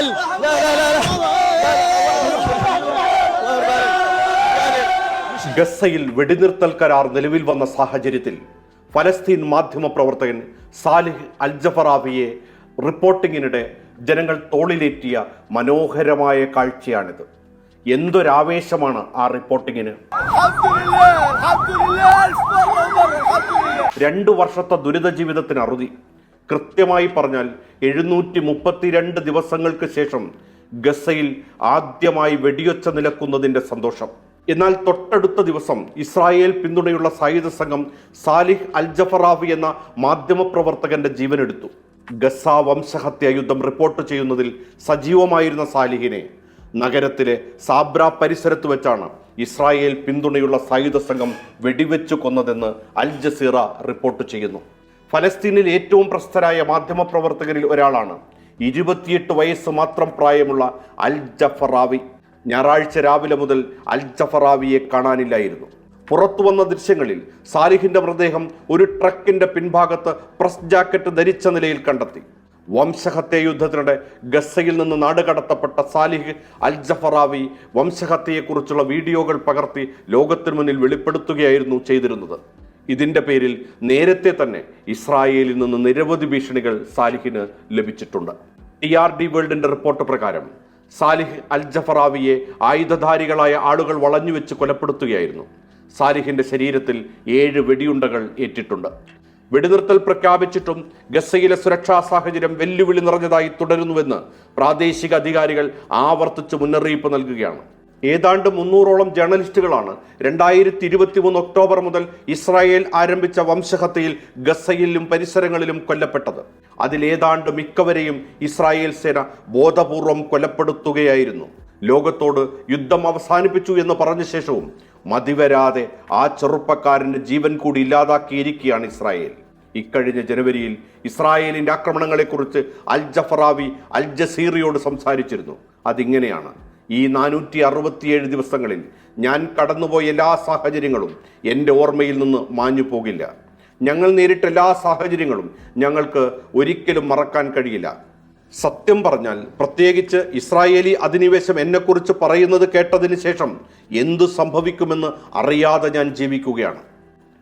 لا لا لا ഗസയിൽ വെടിനിർത്തൽ കരാർ നിലവിൽ വന്ന സാഹചര്യത്തിൽ ഫലസ്തീൻ മാധ്യമ പ്രവർത്തകൻ സാലിഹ് അൽജഫറാബിയെ റിപ്പോർട്ടിങ്ങിനിടെ ജനങ്ങൾ തോളിലേറ്റിയ മനോഹരമായ കാഴ്ചയാണിത് എന്തൊരാവേശമാണ് ആ റിപ്പോർട്ടിങ്ങിന് الحمد لله الحمد لله الف مره ومره الحمد لله രണ്ടു വർഷത്തെ ദുരിത ജീവിതത്തിന് അറുതി കൃത്യമായി പറഞ്ഞാൽ എഴുന്നൂറ്റി മുപ്പത്തിരണ്ട് ദിവസങ്ങൾക്ക് ശേഷം ഗസയിൽ ആദ്യമായി വെടിയൊച്ച നിലക്കുന്നതിന്റെ സന്തോഷം. എന്നാൽ തൊട്ടടുത്ത ദിവസം ഇസ്രായേൽ പിന്തുണയുള്ള സായുധ സംഘം സാലിഹ് അൽ ജഫറാവി എന്ന മാധ്യമപ്രവർത്തകന്റെ ജീവനെടുത്തു. ഗസ വംശഹത്യ യുദ്ധം റിപ്പോർട്ട് ചെയ്യുന്നതിൽ സജീവമായിരുന്ന സാലിഹിനെ നഗരത്തിലെ സാബ്ര പരിസരത്ത് വെച്ചാണ് ഇസ്രായേൽ പിന്തുണയുള്ള സായുധ സംഘം വെടിവെച്ചു കൊന്നതെന്ന് അൽ ജസീറ റിപ്പോർട്ട് ചെയ്യുന്നു. ഫലസ്തീനിൽ ഏറ്റവും പ്രശസ്തരായ മാധ്യമപ്രവർത്തകരിൽ ഒരാളാണ്. ഇരുപത്തിയെട്ട് വയസ്സ് മാത്രം പ്രായമുള്ള അൽ ജഫറാവി. ഞായറാഴ്ച രാവിലെ മുതൽ അൽ ജഫറാവിയെ കാണാനില്ലായിരുന്നു. പുറത്തു വന്ന ദൃശ്യങ്ങളിൽ സാലിഹിന്റെ മൃതദേഹം ഒരു ട്രക്കിന്റെ പിൻഭാഗത്ത് പ്രസ് ജാക്കറ്റ് ധരിച്ച നിലയിൽ കണ്ടെത്തി. വംശഹത്യ യുദ്ധത്തിനിടെ ഗസയിൽ നിന്ന് നാടുകടത്തപ്പെട്ട സാലിഹ് അൽ ജഫറാവി വംശഹത്യയെക്കുറിച്ചുള്ള വീഡിയോകൾ പകർത്തി ലോകത്തിനു മുന്നിൽ വെളിപ്പെടുത്തുകയായിരുന്നു ചെയ്തിരുന്നത്. ഇതിന്റെ പേരിൽ നേരത്തെ തന്നെ ഇസ്രായേലിൽ നിന്ന് നിരവധി ഭീഷണികൾ സാലിഹിന് ലഭിച്ചിട്ടുണ്ട്. ടി ആർ ഡി വേൾഡിന്റെ റിപ്പോർട്ട് പ്രകാരം സാലിഹ് അൽ ജഫറാവിയെ ആയുധധാരികളായ ആളുകൾ വളഞ്ഞുവെച്ച് കൊലപ്പെടുത്തുകയായിരുന്നു. സാലിഹിന്റെ ശരീരത്തിൽ ഏഴ് വെടിയുണ്ടകൾ ഏറ്റിട്ടുണ്ട്. വെടിനിർത്തൽ പ്രഖ്യാപിച്ചിട്ടും ഗസയിലെ സുരക്ഷാ സാഹചര്യം വെല്ലുവിളി നിറഞ്ഞതായി തുടരുന്നുവെന്ന് പ്രാദേശിക അധികാരികൾ ആവർത്തിച്ച് മുന്നറിയിപ്പ് നൽകുകയാണ്. ഏതാണ്ട് മുന്നൂറോളം ജേർണലിസ്റ്റുകളാണ് രണ്ടായിരത്തി ഇരുപത്തി മൂന്ന് ഒക്ടോബർ മുതൽ ഇസ്രായേൽ ആരംഭിച്ച വംശഹത്യയിൽ ഗസയിലും പരിസരങ്ങളിലും കൊല്ലപ്പെട്ടത്. അതിലേതാണ്ട് മിക്കവരെയും ഇസ്രായേൽ സേന ബോധപൂർവം കൊലപ്പെടുത്തുകയായിരുന്നു. ലോകത്തോട് യുദ്ധം അവസാനിപ്പിച്ചു എന്ന് പറഞ്ഞ ശേഷവും മതിവരാതെ ആ ചെറുപ്പക്കാരന്റെ ജീവൻ കൂടി ഇല്ലാതാക്കിയിരിക്കുകയാണ് ഇസ്രായേൽ. ഇക്കഴിഞ്ഞ ജനുവരിയിൽ ഇസ്രായേലിന്റെ ആക്രമണങ്ങളെക്കുറിച്ച് അൽ ജഫറാവി അൽ ജസീറിയോട് സംസാരിച്ചിരുന്നു. അതിങ്ങനെയാണ് ഈ നാനൂറ്റി അറുപത്തിയേഴ് ദിവസങ്ങളിൽ ഞാൻ കടന്നുപോയ എല്ലാ സാഹചര്യങ്ങളും എന്റെ ഓർമ്മയിൽ നിന്ന് മാഞ്ഞു പോകില്ല. ഞങ്ങൾ നേരിട്ട എല്ലാ സാഹചര്യങ്ങളും ഞങ്ങൾക്ക് ഒരിക്കലും മറക്കാൻ കഴിയില്ല. സത്യം പറഞ്ഞാൽ പ്രത്യേകിച്ച് ഇസ്രായേലി അധിനിവേശം എന്നെക്കുറിച്ച് പറയുന്നത് കേട്ടതിന് ശേഷം എന്തു സംഭവിക്കുമെന്ന് അറിയാതെ ഞാൻ ജീവിക്കുകയാണ്.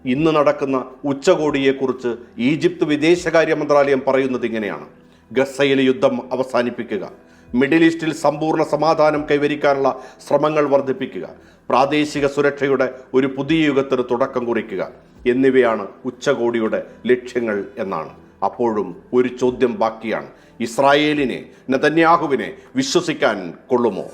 ഇന്ന് നടക്കുന്ന ഉച്ചകോടിയെക്കുറിച്ച് ഈജിപ്ത് വിദേശകാര്യ മന്ത്രാലയം പറയുന്നത് ഇങ്ങനെയാണ്. ഗസയിലെ യുദ്ധം അവസാനിപ്പിക്കുക. മിഡിൽ ഈസ്റ്റിൽ സമ്പൂർണ സമാധാനം കൈവരിക്കാനുള്ള ശ്രമങ്ങൾ വർദ്ധിപ്പിക്കുക. പ്രാദേശിക സുരക്ഷയുടെ ഒരു പുതിയ യുഗത്തിന് തുടക്കം കുറിക്കുക. എന്നിവയാണ് ഉച്ചകോടിയുടെ ലക്ഷ്യങ്ങൾ എന്നാണ്. അപ്പോഴും ഒരു ചോദ്യം ബാക്കിയാണ്. ഇസ്രായേലിനെ നെതന്യാഹുവിനെ വിശ്വസിക്കാൻ കൊള്ളുമോ?